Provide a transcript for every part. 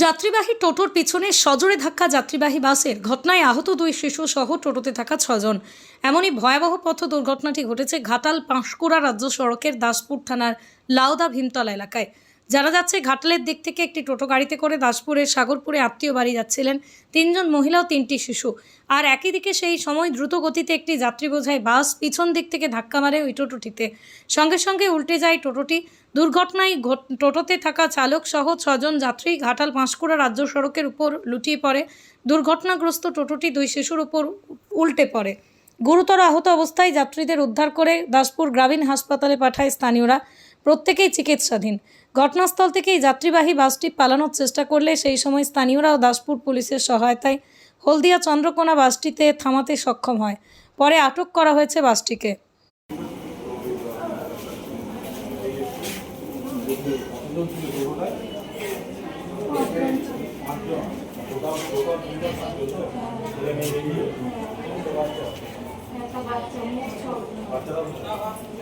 যাত্রীবাহী টোটোর পিছনে সজোরে ধাক্কা যাত্রীবাহী বাসের। ঘটনায় আহত দুই শিশু সহ টোটোতে থাকা ছজন এমনই ভয়াবহ পথ দুর্ঘটনাটি ঘটেছে ঘাটাল পাঁশকুড়া রাজ্য সড়কের দাসপুর থানার লাউদা ভীমতলা এলাকায়। জানা যাচ্ছে ঘাটালের দিক থেকে একটি টোটো গাড়িতে করে দাসপুরের সাগরপুরে আত্মীয় বাড়ি যাচ্ছিলেন তিনজন মহিলা ও তিনটি শিশু। আর একই দিকে সেই সময় দ্রুত গতিতে একটি যাত্রী বোঝাই বাস পিছন দিক থেকে ধাক্কা মারে ওই টোটোটিতে। সঙ্গে সঙ্গে উল্টে যায় টোটোটি। দুর্ঘটনায় টোটোতে থাকা চালক সহ ছজন যাত্রী ঘাটাল পাঁশকুড়া রাজ্য সড়কের উপর লুটিয়ে পড়ে। দুর্ঘটনাগ্রস্ত টোটোটি দুই শিশুর উপর উল্টে পড়ে। গুরুতর আহত অবস্থায় যাত্রীদের উদ্ধার করে দাসপুর গ্রামীণ হাসপাতালে পাঠায় স্থানীয়রা। প্রত্যেকেই চিকিৎসাধীন। ঘটনাস্থল থেকেই যাত্রীবাহী বাসটি পালানোর চেষ্টা করলে সেই সময় স্থানীয়রাও দাসপুর পুলিশের সহায়তায় হলদিয়া চন্দ্রকোনা বাসটিতে থামাতে সক্ষম হয়। পরে আটক করা হয়েছে বাসটিকে। কি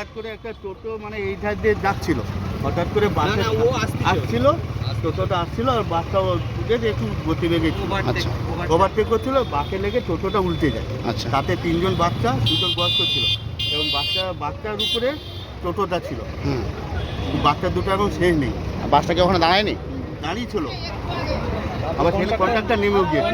হঠাৎ করে একটা টোটো মানে এই ধার দিয়ে যাচ্ছিল। হঠাৎ করে বাসে আসছিল। টোটোটা আসছিল আর বাসটা একটু গতিবেগে আচ্ছা ওভারটেক করছিল বাসে লেগে টোটোটা উল্টে যায়। আচ্ছা। তাতে তিনজন বাচ্চা দুজন বয়স্ক ছিল। এবং বাচ্চা বাচ্চার উপরে টোটোটা ছিল। হুম। বাচ্চা দুটো এখন শেষ নেই। বাসটা কি ওখানে দাঁড়ায়নি? দাঁড়িয়ে ছিল। আবার সেখানে কন্ট্রাক্টর নেমেও গিয়েছে।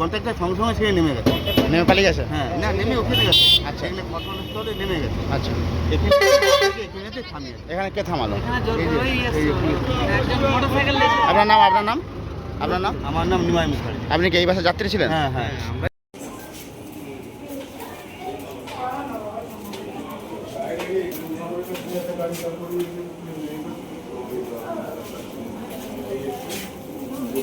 কন্ট্রাক্টর সঙ্গে সঙ্গে সে নেমে গেছে। নেমে পালিয়ে গেছে? হ্যাঁ না নেমে ওখানে গেছে। আচ্ছা। এখানে ঘটনাস্থলে নেমে গেছে। আচ্ছা। এখানে থামিয়ে এখানে কে থামালো। আপনার নাম আপনার নাম? আপনার নাম? আমার নাম নিমাই মুখার্জি। আপনি কি এই বাসে যাত্রী ছিলেন? হ্যাঁ হ্যাঁ।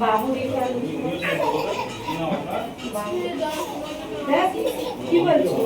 বাবু হ্যাঁ, কি বলছো?